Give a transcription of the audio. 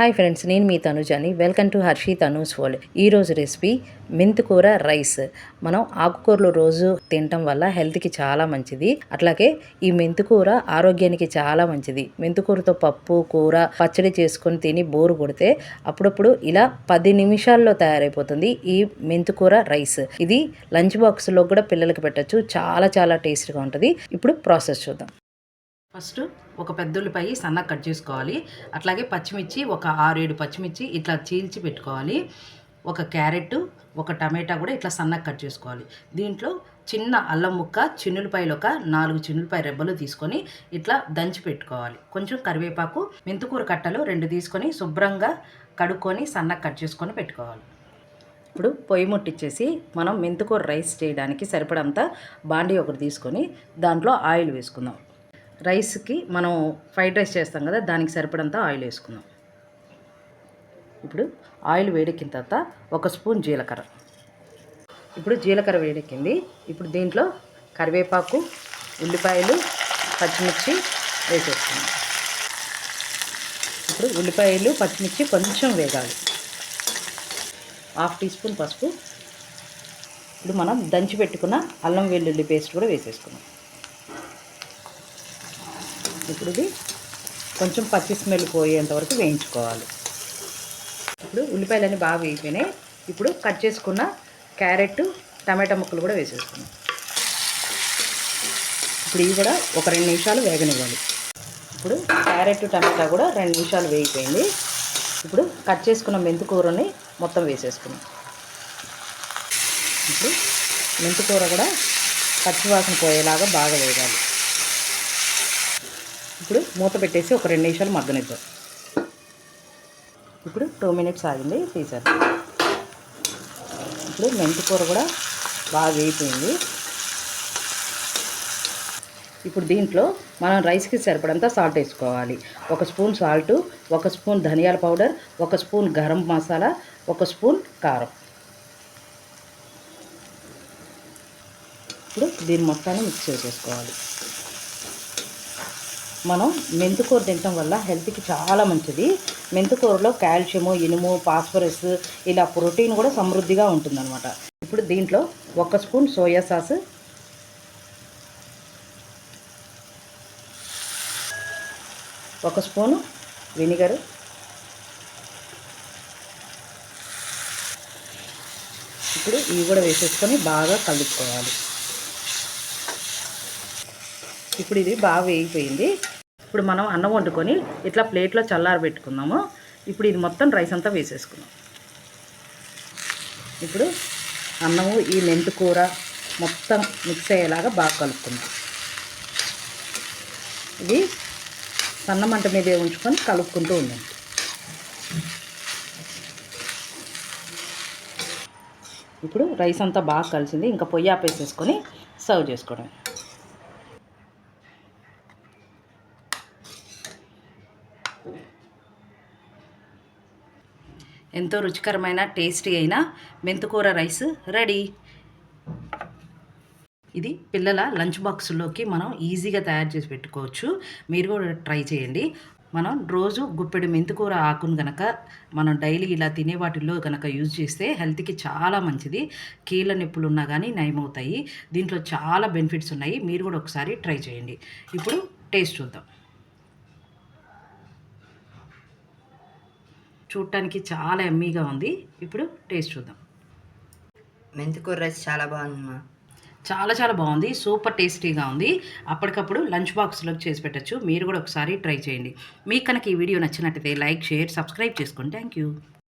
Hi friends నేను మీ తనుజాని. Welcome to Harshi Tanu's world ఈరోజు రెసిపీ మెంతికూర రైస్. మనం ఆకుకూరలు రోజు తినటం వల్ల హెల్త్కి చాలా మంచిది. అట్లాగే ఈ మెంతికూర ఆరోగ్యానికి చాలా మంచిది. మెంతికూరతో పప్పు కూర పచ్చడి చేసుకొని తిని బోరు కొడితే అప్పుడప్పుడు ఇలా పది నిమిషాల్లో తయారైపోతుంది ఈ మెంతికూర రైస్. ఇది లంచ్ బాక్స్లో కూడా పిల్లలకి పెట్టచ్చు. చాలా చాలా టేస్ట్గా ఉంటుంది. ఇప్పుడు ప్రాసెస్ చూద్దాం. ఫస్ట్ ఒక పెద్ద ఉల్లిపాయ సన్నగా కట్ చేసుకోవాలి. అట్లాగే పచ్చిమిర్చి ఒక ఆరేడు పచ్చిమిర్చి ఇట్లా చీల్చి పెట్టుకోవాలి. ఒక క్యారెట్ ఒక టమాటా కూడా ఇట్లా సన్నగా కట్ చేసుకోవాలి. దీంట్లో చిన్న అల్లం ముక్క చిన్నులపాయలు ఒక నాలుగు చిన్నులపాయ రెబ్బలు తీసుకొని ఇట్లా దంచి పెట్టుకోవాలి. కొంచెం కరివేపాకు మెంతుకూర కట్టలు రెండు తీసుకొని శుభ్రంగా కడుక్కొని సన్నగా కట్ చేసుకొని పెట్టుకోవాలి. ఇప్పుడు పొయ్యి ముట్టించేసి మనం మెంతుకూర రైస్ చేయడానికి సరిపడంత బాండీ ఒకటి తీసుకొని దాంట్లో ఆయిల్ వేసుకుందాం. రైస్కి మనం ఫ్రైడ్ రైస్ చేస్తాం కదా దానికి సరిపడంత ఆయిల్ వేసుకుందాం. ఇప్పుడు ఆయిల్ వేడెక్కిన తర్వాత ఒక స్పూన్ జీలకర్ర. ఇప్పుడు జీలకర్ర వేడెక్కింది. ఇప్పుడు దీంట్లో కరివేపాకు ఉల్లిపాయలు పచ్చిమిర్చి వేసేస్తుంది ఇప్పుడు ఉల్లిపాయలు పచ్చిమిర్చి కొంచెం వేగాలి. హాఫ్ టీ స్పూన్ పసుపు. ఇప్పుడు మనం దంచి పెట్టుకున్న అల్లం వెల్లుల్లి పేస్ట్ కూడా వేసేసుకున్నాం ఇప్పుడు ఇది కొంచెం పచ్చి స్మెల్ పోయేంత వరకు వేయించుకోవాలి. ఇప్పుడు ఉల్లిపాయలన్నీ బాగా వేగిపోయినాయి. ఇప్పుడు కట్ చేసుకున్న క్యారెట్ టమాటా ముక్కలు కూడా వేసేసుకున్నాం ఇప్పుడు ఇవి కూడా ఒక రెండు నిమిషాలు వేగనివ్వాలి. ఇప్పుడు క్యారెట్ టమాటా కూడా రెండు నిమిషాలు వేగిపోయింది. ఇప్పుడు కట్ చేసుకున్న మెంతికూరని మొత్తం వేసేసుకున్నాం ఇప్పుడు మెంతికూర కూడా పచ్చివాసన పోయేలాగా బాగా వేగాలి. ఇప్పుడు మూత పెట్టేసి ఒక రెండు నిమిషాలు మగ్గనిద్దాం. ఇప్పుడు టూ మినిట్స్ ఆగింది తీసారు ఇప్పుడు మెంతి కూర కూడా బాగా వేయిపోయింది ఇప్పుడు దీంట్లో మనం రైస్కి సరిపడంత సాల్ట్ వేసుకోవాలి. ఒక స్పూన్ సాల్ట్ ఒక స్పూన్ ధనియాల పౌడర్ ఒక స్పూన్ గరం మసాలా ఒక స్పూన్ కారం. ఇప్పుడు దీన్ని మొత్తాన్ని మిక్స్ చేసేసుకోవాలి. మనం మెంతికూర తినటం వల్ల హెల్త్కి చాలా మంచిది. మెంతికూరలో కాల్షియము ఇనుము ఫాస్ఫరస్ ఇలా ప్రోటీన్ కూడా సమృద్ధిగా ఉంటుందన్నమాట. ఇప్పుడు దీంట్లో ఒక స్పూన్ సోయా సాస్ ఒక స్పూను వినిగర్ ఇప్పుడు ఇవి కూడా వేసేసుకొని బాగా కలుపుకోవాలి. ఇప్పుడు ఇది బాగా వేగిపోయింది. ఇప్పుడు మనం అన్నం వండుకొని ఇట్లా ప్లేట్లో చల్లారబెట్టుకుందాము. ఇప్పుడు ఇది మొత్తం రైస్ అంతా వేసేసుకుందాం. ఇప్పుడు అన్నము ఈ మెంతు కూర మొత్తం మిక్స్ అయ్యేలాగా బాగా కలుపుకుందాం. ఇది సన్న మంట మీదే ఉంచుకొని కలుపుకుంటూ ఉండండి. ఇప్పుడు రైస్ అంతా బాగా కలిసింది. ఇంకా పొయ్యి ఆపేసేసుకొని సర్వ్ చేసుకోవడం ఎంతో రుచికరమైన టేస్టీ అయిన మెంతుకూర రైస్ రెడీ. ఇది పిల్లల లంచ్ బాక్స్లోకి మనం ఈజీగా తయారు చేసి పెట్టుకోవచ్చు. మీరు కూడా ట్రై చేయండి. మనం రోజు గుప్పెడు మెంతుకూర ఆకును కనుక మనం డైలీ ఇలా తినే వాటిల్లో కనుక యూజ్ చేస్తే హెల్త్కి చాలా మంచిది. కీళ్ళ నొప్పులు ఉన్నా కానీ నయమవుతాయి. దీంట్లో చాలా బెనిఫిట్స్ ఉన్నాయి. మీరు కూడా ఒకసారి ట్రై చేయండి. ఇప్పుడు టేస్ట్ చూద్దాం. చూడటానికి చాలా ఎమ్మీగా ఉంది. ఇప్పుడు టేస్ట్ చూద్దాం. మెంతికూర రైస్ చాలా బాగుందమ్మా. చాలా చాలా బాగుంది. సూపర్ టేస్టీగా ఉంది. అప్పటికప్పుడు లంచ్ బాక్స్లోకి చేసి పెట్టచ్చు. మీరు కూడా ఒకసారి ట్రై చేయండి. మీకు కనుక ఈ వీడియో నచ్చినట్టయితే లైక్ షేర్ సబ్స్క్రైబ్ చేసుకోండి థ్యాంక్ యూ